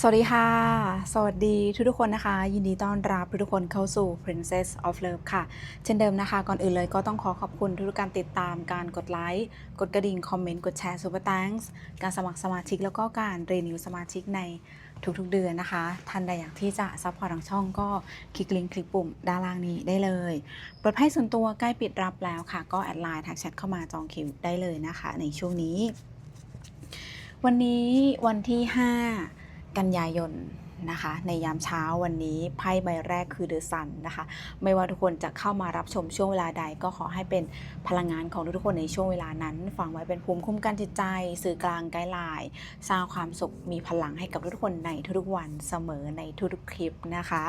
สวัสดีค่ะ สวัสดีทุกทุกคนนะคะ ยินดีต้อนรับทุกทุกคนเข้าสู่ Princess of Love ค่ะ เช่นเดิมนะคะ ก่อนอื่นเลยก็ต้องขอขอบคุณทุกการติดตามการกดไลค์ กดกระดิ่ง คอมเมนต์ กดแชร์ Super Thanks การสมัครสมาชิกแล้วก็การเรนิวสมาชิกในทุกๆเดือนนะคะ ท่านใดอยากที่จะซัพพอร์ตทางช่องก็คลิกลิงก์คลิกปุ่มด้านล่างนี้ได้เลยเปิดไพ่ส่วนตัวใกล้ปิดรับแล้วค่ะ ก็แอดไลน์ทักแชทเข้ามาจองคิวได้เลยนะคะ ในช่วงนี้ วันนี้วันที่ 5 กันยายนนะคะในยามเช้าวันนี้ไพ่ใบแรกคือเดอะซันนะคะไม่ว่าทุกคนจะเข้ามารับชมช่วงเวลาใด ก็ขอให้เป็นพลังงานของทุกๆคนในช่วงเวลานั้นฟังไว้เป็นภูมิคุ้มกันจิตใจ สื่อกลางไกด์ไลน์สร้างความสุขมีพลังให้กับทุกคนในทุกๆวันเสมอในทุกๆคลิปนะคะ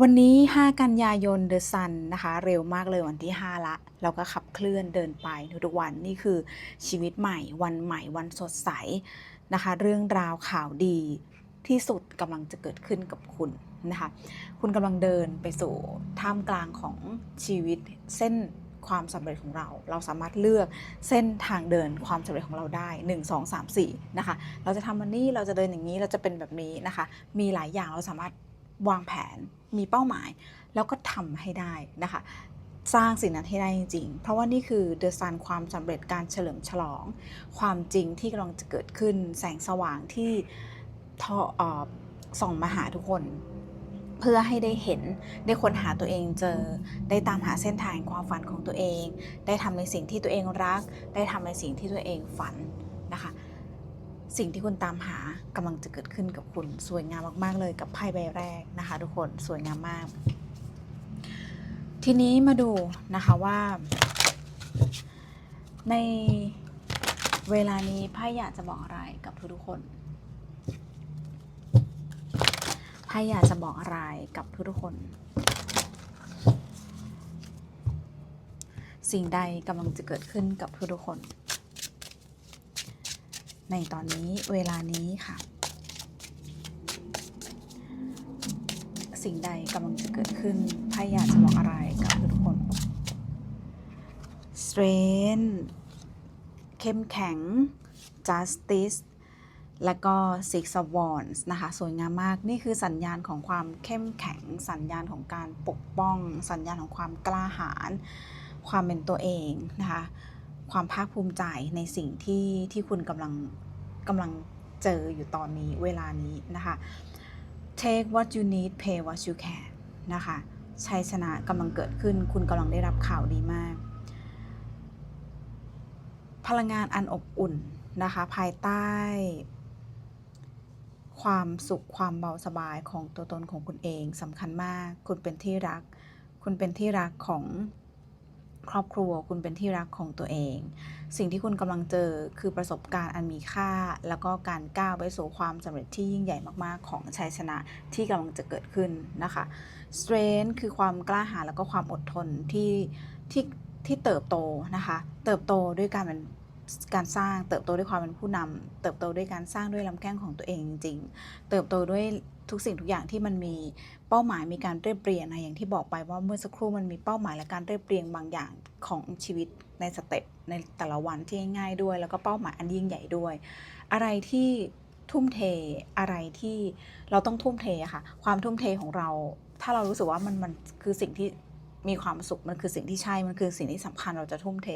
วันนี้ 5 กันยายนเดอะซันนะคะเร็วมากเลยวันที่ 5 ละเราก็ขับเคลื่อนเดินไปทุกๆวันนี่คือชีวิตใหม่ วันใหม่วันสดใสนะคะ เรื่องราวข่าวดี ที่สุดกำลังจะเกิดขึ้นกับคุณนะคะ คุณกำลังเดินไปสู่ท่ามกลางของชีวิตเส้นความสำเร็จของเรา เราสามารถเลือกเส้นทางเดินความสำเร็จของเราได้ 1 2 3 4นะคะ เราจะทำมันนี่ เราจะเดินอย่างนี้ เราจะเป็นแบบนี้นะคะ มีหลายอย่างเราสามารถวางแผน มีเป้าหมาย แล้วก็ทำให้ได้นะคะ สร้างสิ่งนั้นให้ได้จริงๆ เพราะว่านี่คือเดอะซันความสำเร็จการเฉลิมฉลอง ความจริงที่กำลังจะเกิดขึ้น แสงสว่างที่ ทออส่องมาหาทุกคน เพื่อให้ได้เห็นได้ค้นหาตัวเองเจอ ได้ตามหาเส้นทางแห่งความฝันของตัวเอง ได้ทำในสิ่งที่ตัวเองรัก ได้ทำในสิ่งที่ตัวเองฝันนะคะสิ่งที่คุณตามหากำลังจะเกิดขึ้นกับคุณสวยงามมาก ๆ เลยกับไพ่ใบแรกนะคะ ทุกคนสวยงามมาก ทีนี้มาดูนะคะว่า ในเวลานี้ไพ่อยากจะบอกอะไรกับทุกๆคน ไพ่อยากจะบอกอะไรกับทุกๆคน สิ่งใดกำลังจะเกิดขึ้นกับทุกๆคน ในตอนนี้เวลานี้ค่ะ สิ่งใดกำลังจะเกิดขึ้นไพ่อยากจะบอกอะไรกับทุกๆคน strength เข้มแข็ง justice และก็ six of wands นะคะ สวยงามมากนี่คือสัญญาณของความเข้มแข็ง สัญญาณของการปกป้อง สัญญาณของความกล้าหาญความเป็นตัวเองนะคะ ความภาคภูมิใจในสิ่งที่ที่คุณกำลังกำลังเจออยู่ตอนนี้เวลานี้นะคะ take what you need pay what you can นะคะชัยชนะกำลังเกิดขึ้น คุณกำลังได้รับข่าวดีมาก พลังงานอันอบอุ่นนะคะ ภายใต้ ความสุขความเบาสบายของตัวตนของคุณเองสำคัญมาก คุณเป็นที่รัก คุณเป็นที่รักของครอบครัว คุณเป็นที่รักของตัวเอง สิ่งที่คุณกำลังเจอคือประสบการณ์อันมีค่า แล้วก็การก้าวไปสู่ความสำเร็จที่ยิ่งใหญ่มากๆ ของชัยชนะที่กำลังจะเกิดขึ้นนะคะ strength คือความกล้าหาญแล้วก็ความอดทนที่ที่ที่เติบโตนะคะ เติบโตด้วยการเป็น การสร้างเติบโตด้วยความเป็นผู้นำเติบโตด้วยการสร้างด้วยลำแข้งของตัวเองจริงเติบโตด้วยทุกสิ่งทุกอย่างที่มันมีเป้าหมายมีการเรียบเรียงนะอย่างที่บอกไปว่าเมื่อสักครู่มันมีเป้าหมายและการเรียบเรียงบางอย่างของชีวิตในสเต็ปในแต่ละวันที่ง่ายด้วย แล้วก็เป้าหมายอันยิ่งใหญ่ด้วย อะไรที่ทุ่มเทอะไรที่เราต้องทุ่มเทค่ะ ความทุ่มเทของเรา ถ้าเรารู้สึกว่ามันมันคือสิ่งที่ มีความสุขมันคือสิ่งที่ใช่ มันคือสิ่งที่สำคัญเราจะทุ่มเท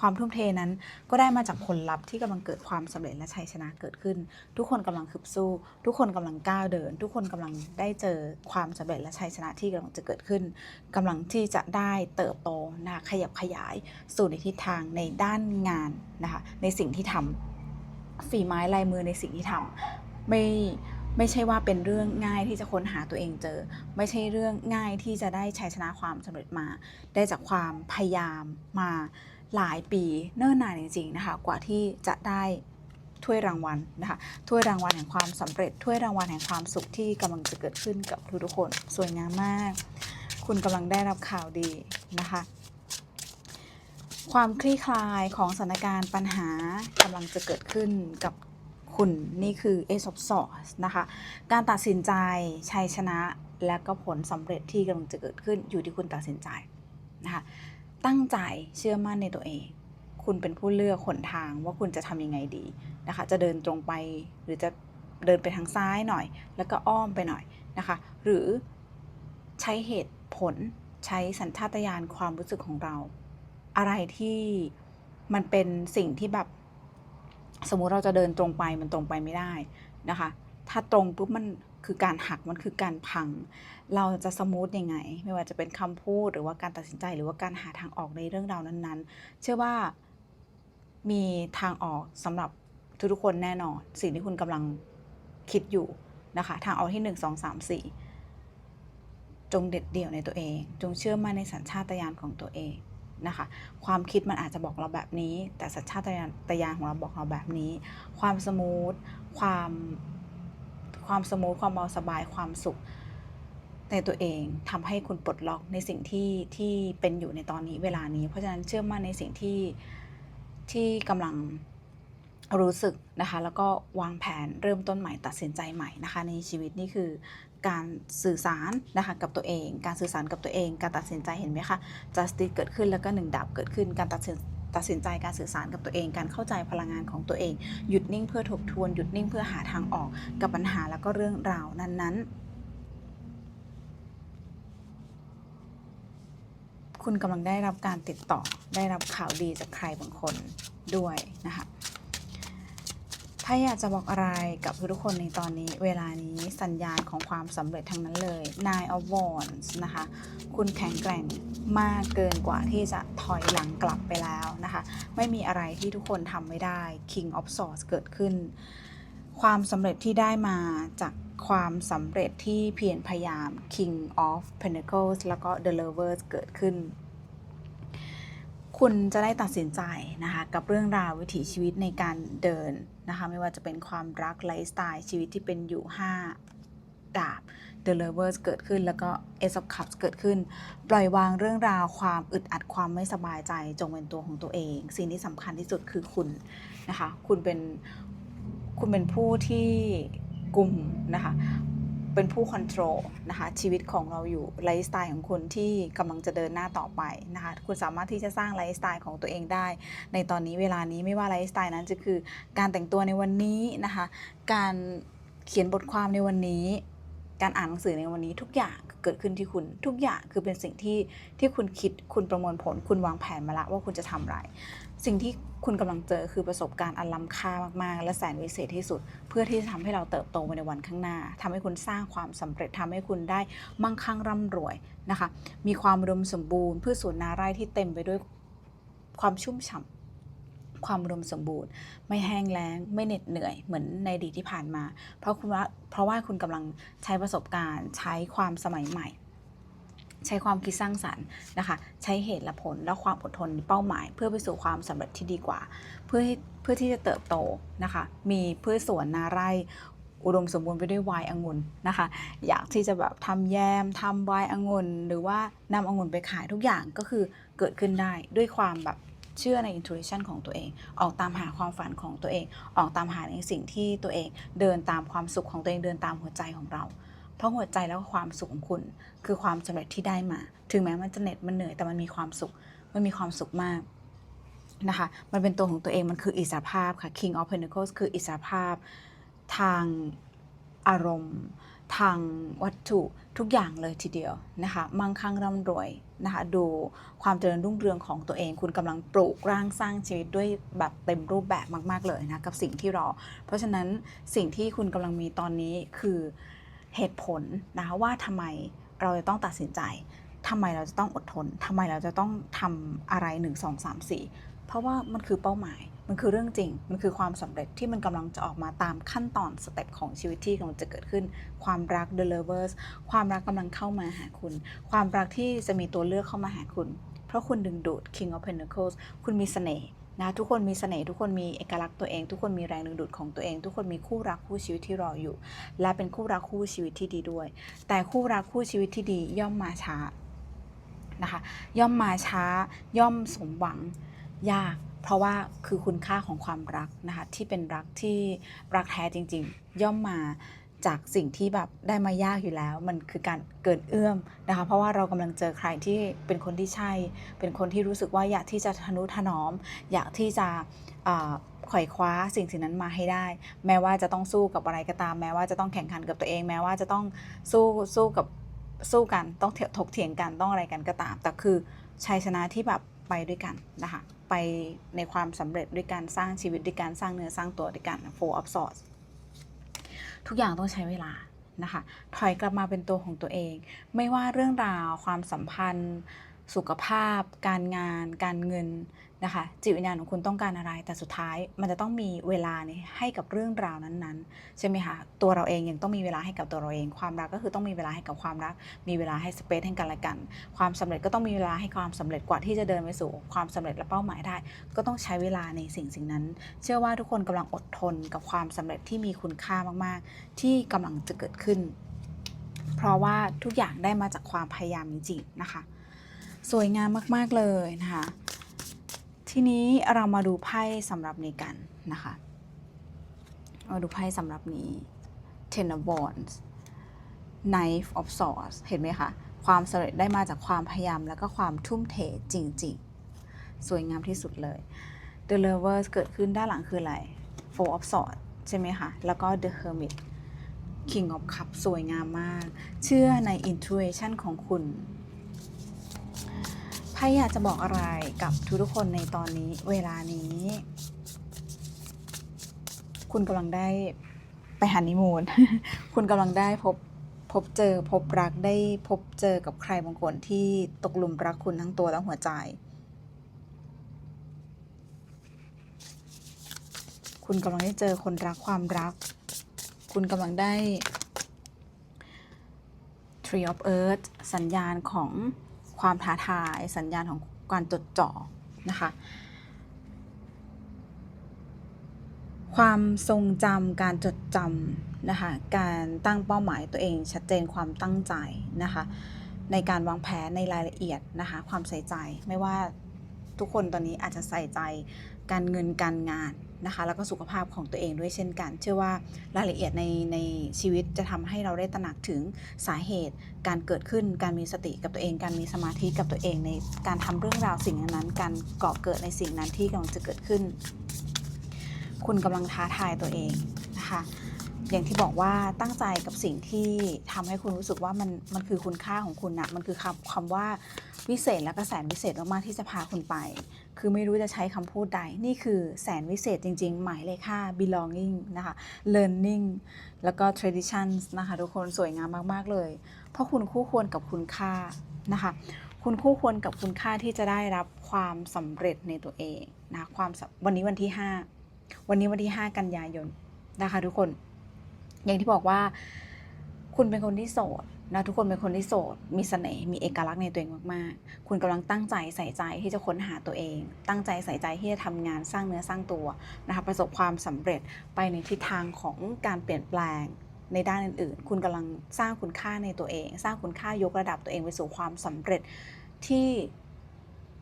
ความทุ่มเทนั้นก็ได้มาจากผลลัพธ์ที่กำลังเกิดความสำเร็จและชัยชนะเกิดขึ้น ทุกคนกำลังคึบสู้ ทุกคนกำลังก้าวเดิน ทุกคนกำลังได้เจอความสำเร็จและชัยชนะที่กำลังจะเกิดขึ้นกำลังที่จะได้เติบโตนะคะขยับขยาย สู่ในทิศทางในด้านงานนะคะในสิ่งที่ทำฝีไม้ลายมือในสิ่งที่ทำไม่ ไม่ใช่ว่าเป็นเรื่องง่ายที่จะค้นหาตัวเองเจอ ไม่ใช่เรื่องง่ายที่จะได้ชัยชนะความสำเร็จมา ได้จากความพยายามมาหลายปีเนิ่นนานจริงๆนะคะกว่าที่จะได้ถ้วยรางวัลนะคะถ้วยรางวัลแห่งความสำเร็จถ้วยรางวัลแห่งความสุขที่กำลังจะเกิดขึ้นกับทุกๆคนสวยงามมาก คุณกำลังได้รับข่าวดีนะคะความคลี่คลายของสถานการณ์ปัญหากำลังจะเกิดขึ้นกับ คุณนี่คือ Ace of Swords นะคะ การตัดสินใจชัยชนะและก็ผลสำเร็จที่กำลังจะเกิดขึ้นอยู่ที่คุณตัดสินใจนะคะ ตั้งใจเชื่อมั่นในตัวเอง คุณเป็นผู้เลือกหนทางว่าคุณจะทำยังไงดีนะคะ จะเดินตรงไปหรือจะเดินไปทางซ้ายหน่อย แล้วก็อ้อมไปหน่อยนะคะ หรือใช้เหตุผลใช้สัญชาตญาณความรู้สึกของเรา อะไรที่มันเป็นสิ่งที่แบบ สมมุติเราจะเดินตรงไปมันตรงไปไม่ได้นะคะ ถ้าตรงปุ๊บมันคือการหักมันคือการพัง เราจะสมูทยังไง ไม่ว่าจะเป็นคำพูดหรือว่าการตัดสินใจหรือว่าการหาทางออกในเรื่องราวนั้นๆ เชื่อว่ามีทางออกสำหรับทุกๆคนแน่นอน สิ่งที่คุณกำลังคิดอยู่นะคะ ทางออกที่ 1 2 3 4 จงเด็ดเดี่ยวในตัวเอง จงเชื่อมั่นในสัญชาตญาณของตัวเอง นะคะ ความคิดมันอาจจะบอกเราแบบนี้ แต่สัญชาตญาณตญาณของเราบอกเราแบบนี้ ความสมูท ความความสมูท ความเบาสบาย ความสุขในตัวเองทำให้คุณปลดล็อกในสิ่งที่ที่เป็นอยู่ในตอนนี้เวลานี้ เพราะฉะนั้นเชื่อมั่นในสิ่งที่ที่กำลังรู้สึกนะคะ แล้วก็วางแผนเริ่มต้นใหม่ตัดสินใจใหม่นะคะ ในชีวิตนี่คือ การสื่อสารนะคะกับตัวเอง การสื่อสารกับตัวเอง การตัดสินใจเห็นไหมคะ justice เกิดขึ้นแล้วก็หนึ่งดาบเกิดขึ้น การตัดสินตัดสินใจการสื่อสารกับตัวเอง การเข้าใจพลังงานของตัวเอง หยุดนิ่งเพื่อทบทวน หยุดนิ่งเพื่อหาทางออกกับปัญหาแล้วก็เรื่องราวนั้นๆ คุณกำลังได้รับการติดต่อ ได้รับข่าวดีจากใครบางคนด้วยนะคะ ถ้าอยากจะบอกอะไรกับทุกคนในตอนนี้เวลานี้สัญญาณของความสำเร็จทั้งนั้นเลย Nine of Wands นะคะ คุณแข็งแกร่งมากเกินกว่าที่จะถอยหลังกลับไปแล้วนะคะ ไม่มีอะไรที่ทุกคนทำไม่ได้ King of Swords เกิดขึ้น ความสำเร็จที่ได้มาจากความสำเร็จที่เพียรพยายาม King of Pentacles แล้วก็ The Lovers เกิดขึ้น คุณจะได้ตัดสินใจนะคะกับเรื่องราววิถีชีวิตในการเดินนะคะไม่ว่าจะเป็นความรักไลฟ์สไตล์ชีวิตที่เป็นอยู่ 5 ดาบ The Lovers เกิดขึ้นแล้วก็ Ace of Cups เกิดขึ้น ปล่อยวางเรื่องราวความอึดอัดความไม่สบายใจจงเป็นตัวของตัวเอง สิ่งที่สำคัญที่สุดคือคุณนะคะคุณเป็นคุณเป็นผู้ที่กลุ่มนะคะ เป็นผู้คอนโทรลนะคะชีวิตของเราอยู่ไลฟ์สไตล์ของคุณที่กำลังจะเดินหน้าต่อไปนะคะคุณสามารถที่จะสร้างไลฟ์สไตล์ของตัวเองได้ ในตอนนี้เวลานี้ไม่ว่าไลฟ์สไตล์นั้นจะคือการแต่งตัวในวันนี้นะคะการเขียนบทความในวันนี้ การอ่านหนังสือในวันนี้ทุกอย่างเกิดขึ้นที่คุณทุกอย่างคือเป็นสิ่งที่ที่คุณคิดคุณประมวลผล คุณวางแผนมาล้วว่าคุณจะทำอะไร สิ่งที่คุณกำลังเจอคือประสบการณ์อันล้ำค่ามากๆ และแสนวิเศษที่สุด เพื่อที่จะทำให้เราเติบโตไปในวันข้างหน้าทำให้คุณสร้างความสำเร็จทำให้คุณได้มั่งคั่งร่ำรวยนะคะ มีความอุมสมบูรณ์พืชสวนนาไร่ที่เต็มไปด้วยความชุ่มฉ่ำความอุมสมบูรณ์ ไม่แห้งแล้ง ไม่เหน็ดเหนื่อยเหมือนในอดีตที่ผ่านมา เพราะคุณว่าเพราะว่าคุณกำลังใช้ประสบการณ์ใช้ความสมัยใหม่ ใช้ความคิดสร้างสรรค์นะคะ ใช้เหตุและผลและความอดทนเป้าหมาย เพื่อไปสู่ความสำเร็จที่ดีกว่า เพื่อเพื่อที่จะเติบโตนะคะ มีพืชสวนนาไร่อุดมสมบูรณ์ไปด้วยไวน์องุ่นนะคะ อยากที่จะแบบทำแยมทำไวน์องุ่นหรือว่านำองุ่นไปขายทุกอย่างก็คือเกิดขึ้นได้ด้วยความแบบเชื่อใน intuition ของตัวเอง ออกตามหาความฝันของตัวเอง ออกตามหาในสิ่งที่ตัวเอง เดินตามความสุขของตัวเอง เดินตามหัวใจของเรา เพราะหัวใจแล้วก็ความสุขของคุณ คือความสำเร็จที่ได้มา ถึงแม้มันจะเหน็ดมันเหนื่อยแต่มันมีความสุข มันมีความสุขมากนะคะ มันเป็นตัวของตัวเองมันคืออิสรภาพค่ะ King of Pentacles คืออิสรภาพทางอารมณ์ ทางวัตถุทุกอย่างเลยทีเดียวนะคะ มั่งคั่งร่ำรวยนะคะ ดูความเจริญรุ่งเรืองของตัวเอง คุณกำลังปลูกร่างสร้างชีวิตด้วยแบบเต็มรูปแบบมาก ๆเลยนะ กับสิ่งที่รอ เพราะฉะนั้นสิ่งที่คุณกำลังมีตอนนี้คือ เหตุผลนะคะว่าทำไมเราจะต้องตัดสินใจทำไมเราจะต้องอดทนทำไมเราจะต้องทำอะไร 1 2 3 4 เพราะว่ามันคือเป้าหมาย มันคือเรื่องจริง มันคือความสำเร็จที่มันกำลังจะออกมาตามขั้นตอนสเต็ปของชีวิตที่กำลังจะเกิดขึ้น ความรัก the lovers ความรักกำลังเข้ามาหาคุณ ความรักที่จะมีตัวเลือกเข้ามาหาคุณ เพราะคุณดึงดูด king of pentacles คุณมีเสน่ห์ นะทุกคนมีเสน่ห์ทุกคนมีเอกลักษณ์ตัวเอง ทุกคนมีแรงดึงดูดของตัวเอง ทุกคนมีคู่รักคู่ชีวิตที่รออยู่ และเป็นคู่รักคู่ชีวิตที่ดีด้วย แต่คู่รักคู่ชีวิตที่ดีย่อมมาช้านะคะย่อมมาช้าย่อมสมหวังยาก เพราะว่าคือคุณค่าของความรักนะคะที่เป็นรักที่รักแท้จริง ๆ ย่อมมา จากสิ่งที่แบบได้มายากอยู่แล้ว มันคือการเกินเอื้อมนะคะ เพราะว่าเรากำลังเจอใครที่เป็นคนที่ใช่ เป็นคนที่รู้สึกว่าอยากที่จะทนุถนอม อยากที่จะไขว่คว้าสิ่งสิ่งนั้นมาให้ได้ แม้ว่าจะต้องสู้กับอะไรก็ตาม แม้ว่าจะต้องแข่งขันกับตัวเอง แม้ว่าจะต้องสู้สู้กับสู้กันต้องเถียงถกเถียงกันต้องอะไรกันก็ตาม แต่คือชัยชนะที่แบบไปด้วยกันนะคะไปในความสำเร็จด้วยการสร้างชีวิตด้วยการสร้างเนื้อสร้างตัวด้วยกัน four of swords ทุกอย่างต้องใช้เวลานะคะ ถอยกลับมาเป็นตัวของตัวเอง ไม่ว่าเรื่องราวความสัมพันธ์ สุขภาพ การงาน การเงินนะคะจิตวิญญาณของคุณต้องการอะไร แต่สุดท้ายมันจะต้องมีเวลาเนี่ยให้กับเรื่องราวนั้นๆใช่ไหมคะตัวเราเองยังต้องมีเวลาให้กับตัวเราเอง ความรักก็คือต้องมีเวลาให้กับความรัก มีเวลาให้สเปซให้กันและกัน ความสำเร็จก็ต้องมีเวลาให้ความสำเร็จกว่าที่จะเดินไปสู่ความสำเร็จและเป้าหมายได้ ก็ต้องใช้เวลาในสิ่งสิ่งนั้น เชื่อว่าทุกคนกำลังอดทนกับความสำเร็จที่มีคุณค่ามากๆ ที่กำลังจะเกิดขึ้น เพราะว่าทุกอย่างได้มาจากความพยายามจริงๆนะคะ สวยงามมากๆเลยนะคะ ทีนี้เรามาดูไพ่สำหรับนี้กันนะคะมาดูไพ่สำหรับนี้ Ten of Wands Knife of Swords เห็นไหมคะ ความสำเร็จได้มาจากความพยายาม แล้วก็ความทุ่มเทจริง ๆ สวยงามที่สุดเลย The Lovers เกิดขึ้นด้านหลังคืออะไร Four of Swords ใช่ไหมคะ แล้วก็ The Hermit King of Cups สวยงามมาก เชื่อใน intuition ของคุณ ไพ่อยากจะบอกอะไรกับทุกๆคนในตอนนี้เวลานี้ คุณกำลังได้ไปฮันนีมูน คุณกำลังได้พบพบเจอพบรักได้พบเจอกับใครบางคนที่ตกหลุมรักคุณทั้งตัวและหัวใจ คุณกำลังได้เจอคนรักความรัก คุณกำลังได้ Tree of Earth สัญญาณของ ความท้าทายสัญญาณของการจดจ่อนะคะ ความทรงจำการจดจำนะคะ การตั้งเป้าหมายตัวเองชัดเจนความตั้งใจนะคะ ในการวางแผนในรายละเอียดนะคะ ความใส่ใจไม่ว่าทุกคนตอนนี้อาจจะใส่ใจการเงินการงาน นะคะ แล้วก็สุขภาพของตัวเองด้วยเช่นกัน เชื่อว่ารายละเอียดในในชีวิตจะทำให้เราได้ตระหนักถึงสาเหตุ การเกิดขึ้น การมีสติกับตัวเอง การมีสมาธิกับตัวเองในการทำเรื่องราวสิ่งนั้นๆการก่อเกิดในสิ่งนั้นที่กำลังจะเกิดขึ้น คุณกำลังท้าทายตัวเองนะคะ อย่างที่บอกว่าตั้งใจกับสิ่งที่ทำให้คุณรู้สึกว่ามันมันคือคุณค่าของคุณนะมันคือคำคำว่าวิเศษและก็แสนวิเศษมากๆที่จะพาคุณไป คือไม่รู้จะใช้คำพูดใด นี่คือแสนวิเศษจริง ๆ หมายเลขค่า belonging นะคะ learning แล้วก็ traditions นะคะ ทุกคนสวยงามมาก ๆ เลย เพราะคุณคู่ควรกับคุณค่านะคะ คุณคู่ควรกับคุณค่าที่จะได้รับความสำเร็จในตัวเองนะความสำวันนี้วันที่ 5 วันนี้วันที่ 5 กันยายนนะคะทุกคน อย่างที่บอกว่า คุณเป็นคนที่โสดนะทุกคนเป็นคนที่โสด มีเสน่ห์มีเอกลักษณ์ในตัวเองมากๆ คุณกำลังตั้งใจใส่ใจที่จะค้นหาตัวเอง ตั้งใจใส่ใจที่จะทำงานสร้างเนื้อสร้างตัวนะคะประสบความสำเร็จไปในทิศทางของการเปลี่ยนแปลงในด้านอื่นๆ คุณกำลังสร้างคุณค่าในตัวเอง สร้างคุณค่ายกระดับตัวเองไปสู่ความสำเร็จที่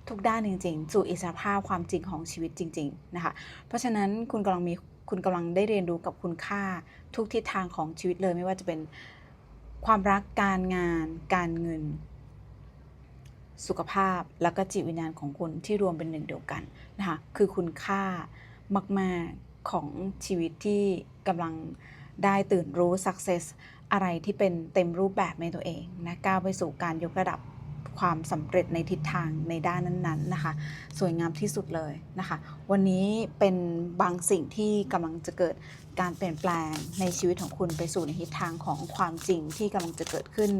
ทุกด้านจริงๆ สู่อิสรภาพความจริงของชีวิตจริง ๆ นะคะ เพราะฉะนั้นคุณกำลังมี คุณกำลังได้เรียนรู้กับคุณค่าทุกทิศทางของชีวิตเลยไม่ว่าจะเป็นความรักการงาน การเงิน สุขภาพแล้วก็จิตวิญญาณของคุณที่รวมเป็นหนึ่งเดียวกันนะคะคือคุณค่ามากๆของชีวิตที่กำลังได้ตื่นรู้ success อะไรที่เป็นเต็มรูปแบบในตัวเองนะก้าวไปสู่การยกระดับ ความสำเร็จในทิศทางในด้านนั้นๆนะคะ สวยงามที่สุดเลยนะคะ วันนี้เป็นบางสิ่งที่กำลังจะเกิดการเปลี่ยนแปลงในชีวิตของคุณไปสู่ในทิศทางของความจริงที่กำลังจะเกิดขึ้น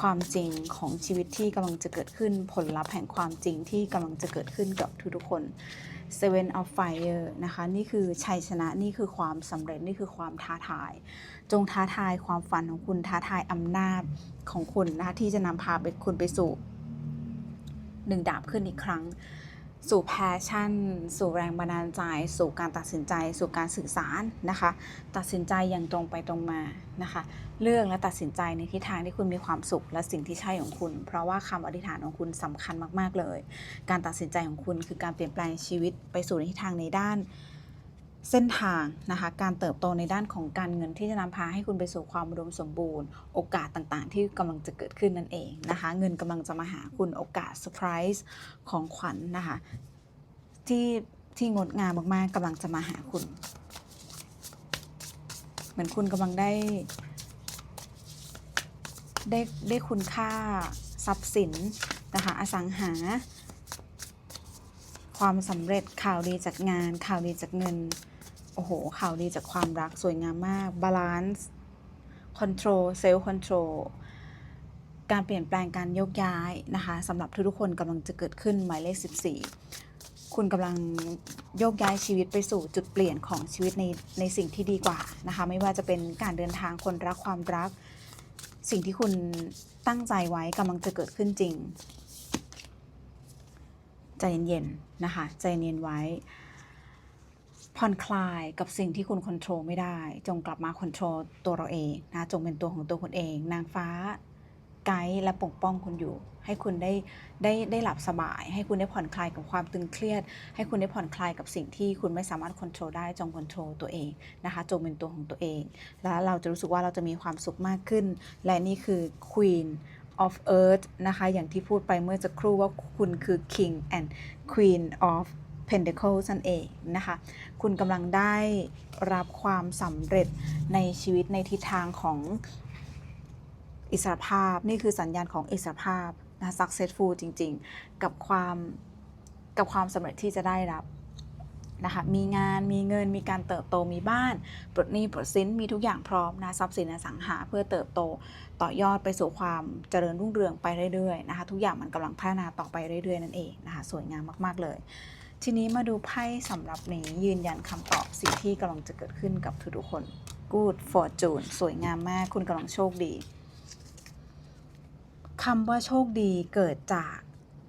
ความจริงของชีวิตที่กำลังจะเกิดขึ้น ผลลัพธ์แห่งความจริงที่กำลังจะเกิดขึ้นกับทุกๆคน Seven of Fire นะคะ นี่คือชัยชนะนี่คือความสำเร็จนี่คือความท้าทาย จงท้าทายความฝันของคุณท้าทายอำนาจของคุณนะคะที่จะนำพาไปคุณไปสู่หนึ่งดาบขึ้นอีกครั้ง สู่แพชชั่น สู่แรงบันดาลใจ สู่การตัดสินใจ สู่การสื่อสารนะคะ ตัดสินใจอย่างตรงไปตรงมานะคะ เลือกและตัดสินใจในทิศทางที่คุณมีความสุขและสิ่งที่ใช่ของคุณ เพราะว่าคำอธิษฐานของคุณสำคัญมาก ๆ เลย การตัดสินใจของคุณคือการเปลี่ยนแปลงชีวิตไปสู่ในทิศทางในด้าน เส้นทางนะคะการเติบโตในด้านของการเงินที่จะนำพาให้คุณไปสู่ความอุดมสมบูรณ์ โอกาสต่างๆ ที่กำลังจะเกิดขึ้นนั่นเองนะคะเงินกำลังจะมาหาคุณโอกาสเซอร์ไพรส์ของขวัญนะคะที่ที่งดงามมากๆกำลังจะมาหาคุณ เหมือนคุณกำลังได้ได้ได้คุณค่าทรัพย์สินนะคะอสังหา ความสำเร็จข่าวดีจากงานข่าวดีจากเงิน โอ้โห ข่าวดีจากความรักสวยงามมาก บาลานซ์ คอนโทรล เซลล์คอนโทรล การเปลี่ยนแปลงการโยกย้ายนะคะสำหรับทุกๆคนกำลังจะเกิดขึ้นหมายเลข 14 คุณกำลังโยกย้ายชีวิตไปสู่จุดเปลี่ยนของชีวิตในในสิ่งที่ดีกว่านะคะ ไม่ว่าจะเป็นการเดินทางคนรักความรัก สิ่งที่คุณตั้งใจไว้กำลังจะเกิดขึ้นจริง ใจเย็นๆนะคะ ใจเย็นไว้ ผ่อนคลายกับสิ่งที่คุณควบคุมไม่ได้ จงกลับมาควบคุมตัวเราเองนะจงเป็นตัวของตัวคุณเอง นางฟ้าไกด์และปกป้องคุณอยู่ ให้คุณได้ได้ได้หลับสบาย ให้คุณได้ผ่อนคลายกับความตึงเครียด ให้คุณได้ผ่อนคลายกับสิ่งที่คุณไม่สามารถควบคุมได้จงควบคุมตัวเองนะคะจงเป็นตัวของตัวเอง แล้วเราจะรู้สึกว่าเราจะมีความสุขมากขึ้น และนี่คือ Queen of Earth นะคะอย่างที่พูดไปเมื่อสักครู่ว่าคุณคือ King and Queen of Pentacles นั่นเองนะคะ คุณกำลังได้รับความสำเร็จในชีวิตในทิศทางของอิสรภาพ นี่คือสัญญาณของอิสรภาพนะ successful จริง ๆ กับความกับความสำเร็จที่จะได้รับนะคะ มีงาน มีเงิน มีการเติบโต มีบ้าน ปลดหนี้ ปลดสิน มีทุกอย่างพร้อมนะ ทรัพย์สินอสังหา เพื่อเติบโต ต่อยอดไปสู่ความเจริญรุ่งเรืองไปเรื่อยๆนะคะ ทุกอย่างมันกำลังพัฒนาต่อไปเรื่อยๆ นั่นเองนะคะ สวยงามมากๆเลย ทีนี้มาดูไพ่สำหรับนี้ยืนยันคำตอบสิ่งที่กำลังจะเกิดขึ้นกับทุกๆคน Good fortune สวยงามมากคุณกำลังโชคดีคำว่าโชคดีเกิดจาก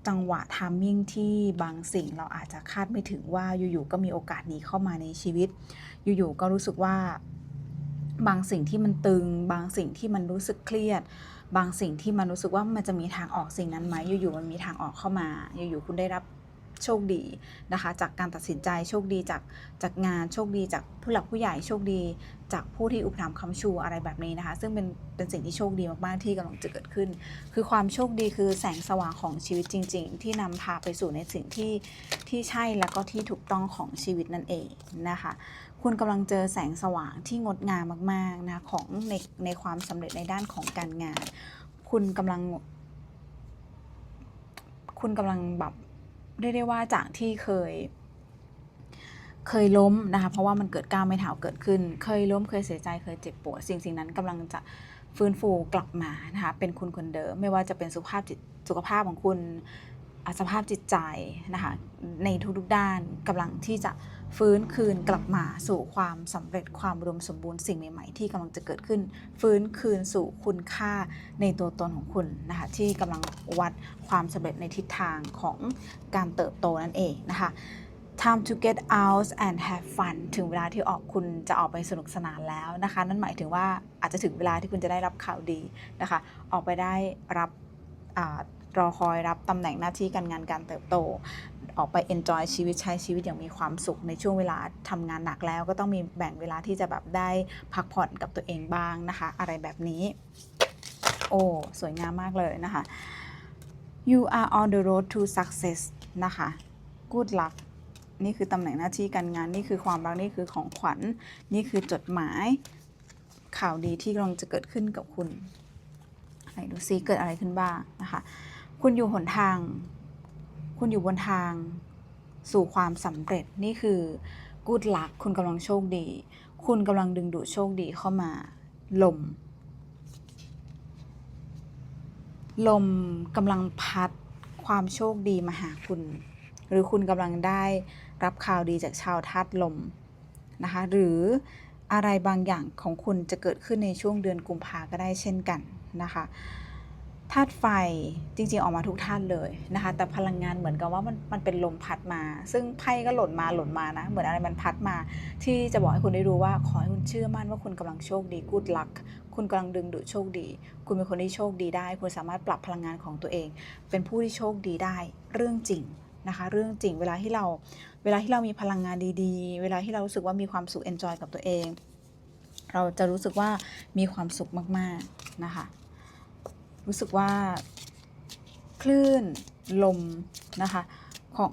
จังหวะทามมิ่งที่บางสิ่งเราอาจจะคาดไม่ถึงว่าอยู่ๆก็มีโอกาสนี้เข้ามาในชีวิต อยู่ๆก็รู้สึกว่าบางสิ่งที่มันตึง บางสิ่งที่มันรู้สึกเครียด บางสิ่งที่มันรู้สึกว่ามันจะมีทางออกสิ่งนั้นไหมอยู่ๆมันมีทางออกเข้ามา อยู่ๆคุณได้รับ โชคดีนะคะ จากการตัดสินใจโชคดีจากจากงานโชคดี จากผู้หลักผู้ใหญ่โชคดี จากผู้ที่อุปถัมภ์คำชูอะไรแบบนี้นะคะ ซึ่งเป็นเป็นสิ่งที่โชคดีมากๆที่กำลังจะเกิดขึ้น คือความโชคดีคือแสงสว่างของชีวิตจริง ๆ ที่นำพาไปสู่ในสิ่งที่ที่ใช่แล้วก็ที่ถูกต้องของชีวิตนั่นเองนะคะ คุณกำลังเจอแสงสว่างที่งดงามมากๆนะของในในความสำเร็จในด้านของการงาน คุณกำลัง คุณกำลังแบบ เรียกได้ว่าจากที่เคย เคยล้มนะคะเพราะว่ามันเกิดก้าวไม่เท้าเกิดขึ้น เคยล้มเคยเสียใจเคยเจ็บปวดสิ่งสิ่งนั้นกำลังจะฟื้นฟูกลับมานะคะเป็นคุณคนเดิม ไม่ว่าจะเป็นสุขภาพจิตสุขภาพของคุณ สภาพจิตใจนะคะในทุกๆด้านกำลังที่จะฟื้นคืนกลับมาสู่ความสำเร็จความอุดมสมบูรณ์สิ่งใหม่ๆที่กำลังจะเกิดขึ้น ฟื้นคืนสู่คุณค่าในตัวตนของคุณนะคะที่กำลังวัดความสำเร็จในทิศทางของการเติบโตนั่นเองนะคะ time to get out and have fun ถึงเวลาที่ออกคุณจะออกไปสนุกสนานแล้วนะคะ นั่นหมายถึงว่าอาจจะถึงเวลาที่คุณจะได้รับข่าวดีนะคะ ออกไปได้รับ รอคอยรับตำแหน่งหน้าที่การงานการเติบโต ออกไป enjoy ชีวิตใช้ชีวิตอย่างมีความสุขในช่วงเวลาทำงานหนักแล้ว ก็ต้องมีแบ่งเวลาที่จะแบบได้พักผ่อนกับตัวเองบ้างนะคะ อะไรแบบนี้ โอ้สวยงามมากเลยนะคะ you are on the road to success นะคะ good luck นี่คือตำแหน่งหน้าที่การงานนี่คือความรักนี่คือของขวัญ นี่คือจดหมาย ข่าวดีที่กำลังจะเกิดขึ้นกับคุณไหนดูซิเกิดอะไรขึ้นบ้างนะคะ คุณอยู่หนทาง คุณอยู่บนทาง สู่ความสำเร็จนี่คือ good luck คุณกำลังโชคดี คุณกำลังดึงดูดโชคดีเข้ามา ลม ลมกำลังพัดความโชคดีมาหาคุณ หรือคุณกำลังได้รับข่าวดีจากชาวธาตุลมนะคะ หรืออะไรบางอย่างของคุณจะเกิดขึ้นในช่วงเดือนกุมภาก็ได้เช่นกันนะคะ ธาตุไฟจริงๆ ออกมาทุกธาตุเลยนะคะ แต่พลังงานเหมือนกับว่ามันมันเป็นลมพัดมา ซึ่งไพ่ก็หล่นมาหล่นมานะ เหมือนอะไรมันพัดมา ที่จะบอกให้คุณได้รู้ว่าขอให้คุณเชื่อมั่นว่าคุณกำลังโชคดีกูดลักคุณกำลังดึงดูดโชคดี คุณเป็นคนที่โชคดีได้ คุณสามารถปรับพลังงานของตัวเอง เป็นผู้ที่โชคดีได้เรื่องจริงนะคะ เรื่องจริงเวลาที่เราเวลาที่เรามีพลังงานดีๆ เวลาที่เรารู้สึกว่ามีความสุข enjoy กับตัวเอง เราจะรู้สึกว่ามีความสุขมากๆนะคะ รู้สึกว่าคลื่นลมนะคะของ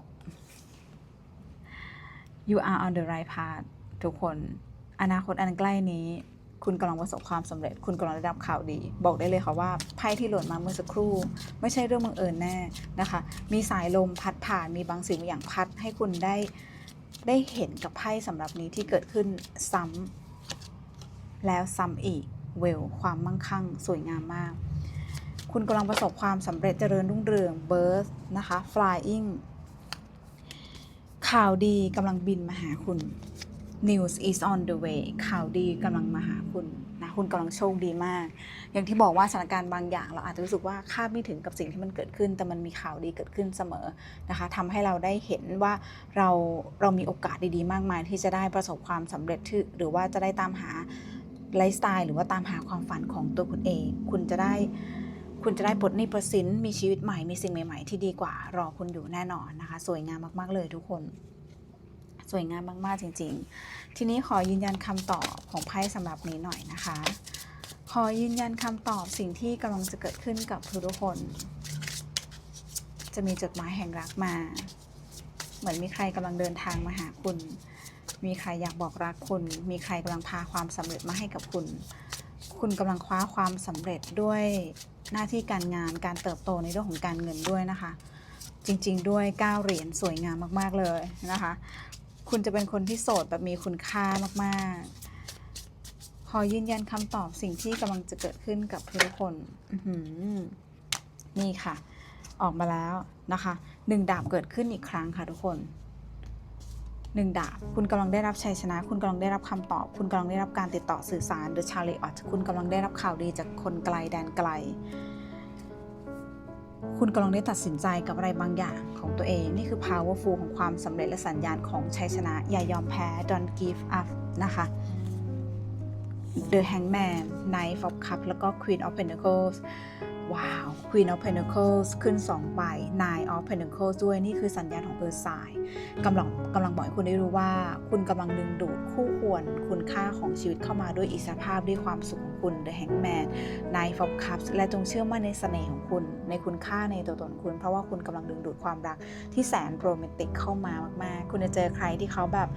you are on the right path ทุกคน อนาคตอันใกล้นี้ คุณกำลังประสบความสำเร็จ คุณกำลังได้รับข่าวดี บอกได้เลยค่ะว่าไพ่ที่หล่นมาเมื่อสักครู่ ไม่ใช่เรื่องบังเอิญแน่นะคะ มีสายลมพัดผ่านมีบางสิ่งบางอย่างพัดให้คุณได้ได้เห็นกับไพ่สำหรับนี้ที่เกิดขึ้นซ้ำแล้วซ้ำอีกเวลความมั่งคั่ง สวยงามมาก คุณกำลังประสบความสำเร็จเจริญรุ่งเรือง birth นะคะ flying ข่าวดีกำลังบินมาหาคุณ news is on the way ข่าวดีกำลังมาหาคุณนะคุณกำลังโชคดีมาก อย่างที่บอกว่าสถานการณ์บางอย่าง เราอาจจะรู้สึกว่าคาดไม่ถึงกับสิ่งที่มันเกิดขึ้น แต่มันมีข่าวดีเกิดขึ้นเสมอนะคะทำให้เราได้เห็นว่าเราเรามีโอกาสดีๆ มากมาย ที่จะได้ประสบความสำเร็จที่หรือว่าจะได้ตามหาไลฟ์สไตล์หรือว่าตามหาความฝันของตัวคุณเอง คุณจะได้ คุณจะได้ปลดหนี้ปลดสินมีชีวิตใหม่มีสิ่งใหม่ ๆ ที่ดีกว่า รอคุณอยู่แน่นอนนะคะ สวยงามมากๆเลยทุกคน สวยงามมากๆจริง ๆ ทีนี้ขอยืนยันคำตอบของไพ่สำหรับนี้หน่อยนะคะ ขอยืนยันคำตอบสิ่งที่กำลังจะเกิดขึ้นกับทุกคน จะมีจดหมายแห่งรักมา เหมือนมีใครกำลังเดินทางมาหาคุณ มีใครอยากบอกรักคุณ มีใครกำลังพาความสำเร็จมาให้กับคุณ คุณกำลังคว้าความสำเร็จด้วย หน้าที่การงานการเติบโตในเรื่องของการเงินด้วยนะคะ จริง ๆ ด้วย9เหรียญสวยงามมาก ๆ เลยนะคะ คุณจะเป็นคนที่โสดแบบมีคุณค่ามากๆ ขอยืนยันคำตอบสิ่งที่กำลังจะเกิดขึ้นกับทุกคนนี่ค่ะ ออกมาแล้วนะคะหนึ่งดาบเกิดขึ้นอีกครั้งค่ะทุกคน หนึ่งดาบ คุณกำลังได้รับชัยชนะ คุณกำลังได้รับคำตอบ คุณกำลังได้รับการติดต่อสื่อสารหรือชาลีออตคุณกำลังได้รับข่าวดีจากคนไกลแดนไกล คุณกำลังได้ตัดสินใจกับอะไรบางอย่างของตัวเอง นี่คือ powerful ของความสำเร็จและสัญญาณของชัยชนะ อย่ายอมแพ้ don't give up นะคะ The Hangman Knight of Cups แล้วก็ Queen of Pentacles ว้าว Queen of Pentacles ขึ้น 2 ใบ Nine of Pentacles ด้วยนี่คือสัญญาณของเออร์ไซน์กำลังกำลังบอกให้คุณได้รู้ว่า คุณกำลังดึงดูดคู่ควรคุณค่าของชีวิตเข้ามาด้วยอิสรภาพด้วยความสุขของคุณ The Hangman Nine of Cups และจงเชื่อมั่นในเสน่ห์ของคุณ ในคุณค่าในตัวตนคุณ เพราะว่าคุณกำลังดึงดูดความรักที่แสนโรแมนติกเข้ามามาก ๆ คุณจะเจอใครที่เขาแบบ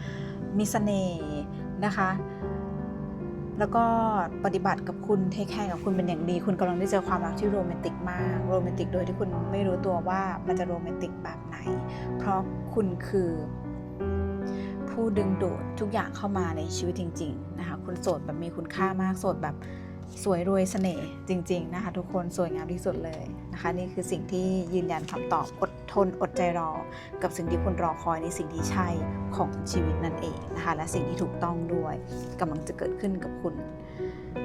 มีเสน่ห์นะคะ แล้วก็ปฏิบัติกับคุณเทคแคร์กับคุณเป็นอย่างดี คุณกำลังได้เจอความรักที่โรแมนติกมากโรแมนติกโดยที่คุณไม่รู้ตัวว่ามันจะโรแมนติกแบบไหน เพราะคุณคือ ผู้ดึงดูดทุกอย่างเข้ามาในชีวิตจริง ๆ นะคะ คุณโสดแบบมีคุณค่ามากโสดแบบ สวยรวยเสน่ห์จริง ๆ นะคะ ทุกคนสวยงามที่สุดเลยนะคะ นี่คือสิ่งที่ยืนยันคำตอบอดทนอดใจรอ กับสิ่งที่คุณรอคอยในสิ่งที่ใช่ของชีวิตนั่นเองนะคะ และสิ่งที่ถูกต้องด้วยกำลังจะเกิดขึ้นกับคุณ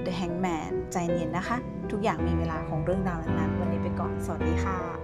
The Hangman ใจเย็นนะคะ ทุกอย่างมีเวลาของเรื่องราวนั้นวันนี้ไปก่อนสวัสดีค่ะ